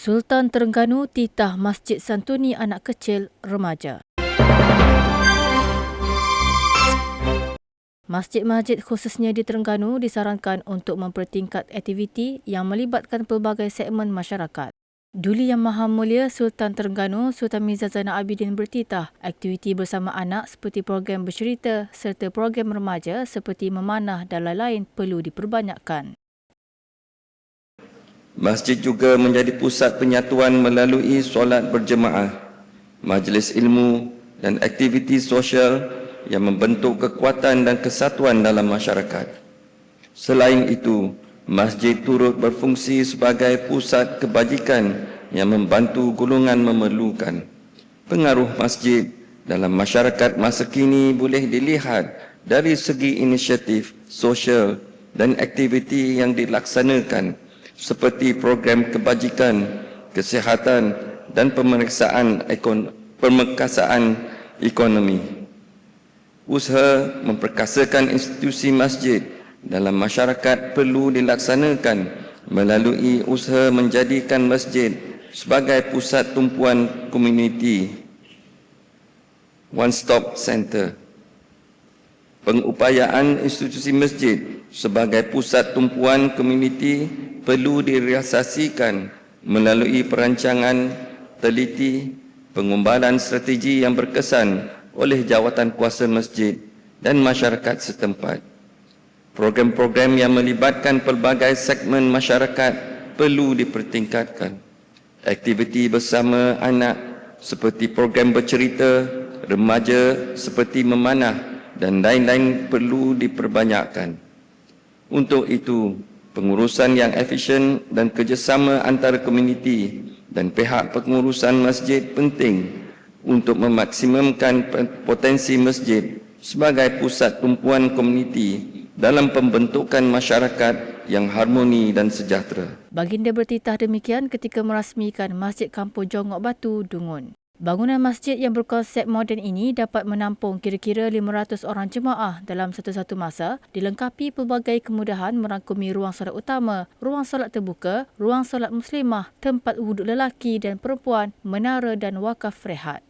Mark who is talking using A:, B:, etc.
A: Sultan Terengganu titah Masjid Santuni Anak Kecil Remaja. Masjid-masjid khususnya di Terengganu disarankan untuk mempertingkat aktiviti yang melibatkan pelbagai segmen masyarakat. Duli Yang Maha Mulia Sultan Terengganu Sultan Miza Zainal Abidin bertitah aktiviti bersama anak seperti program bercerita serta program remaja seperti memanah dan lain-lain perlu diperbanyakkan.
B: Masjid juga menjadi pusat penyatuan melalui solat berjemaah, majlis ilmu dan aktiviti sosial yang membentuk kekuatan dan kesatuan dalam masyarakat. Selain itu, masjid turut berfungsi sebagai pusat kebajikan yang membantu golongan memerlukan. Pengaruh masjid dalam masyarakat masa kini boleh dilihat dari segi inisiatif sosial dan aktiviti yang dilaksanakan seperti program kebajikan, kesihatan dan pemeriksaan ekon permekasaan ekonomi. Usaha memperkasakan institusi masjid dalam masyarakat perlu dilaksanakan melalui usaha menjadikan masjid sebagai pusat tumpuan komuniti one stop center pengupayaan institusi masjid sebagai pusat tumpuan komuniti perlu direalisasikan melalui perancangan teliti pengumbalan strategi yang berkesan oleh jawatan kuasa masjid dan masyarakat setempat. Program-program yang melibatkan pelbagai segmen masyarakat perlu dipertingkatkan. Aktiviti bersama anak seperti program bercerita, remaja seperti memanah dan lain-lain perlu diperbanyakkan. Untuk itu, pengurusan yang efisien dan kerjasama antara komuniti dan pihak pengurusan masjid penting untuk memaksimumkan potensi masjid sebagai pusat tumpuan komuniti dalam pembentukan masyarakat yang harmoni dan sejahtera.
A: Baginda bertitah demikian ketika merasmikan Masjid Kampung Jongok Batu, Dungun. Bangunan masjid yang berkonsep moden ini dapat menampung kira-kira 500 orang jemaah dalam satu-satu masa dilengkapi pelbagai kemudahan merangkumi ruang solat utama, ruang solat terbuka, ruang solat muslimah, tempat wuduk lelaki dan perempuan, menara dan wakaf rehat.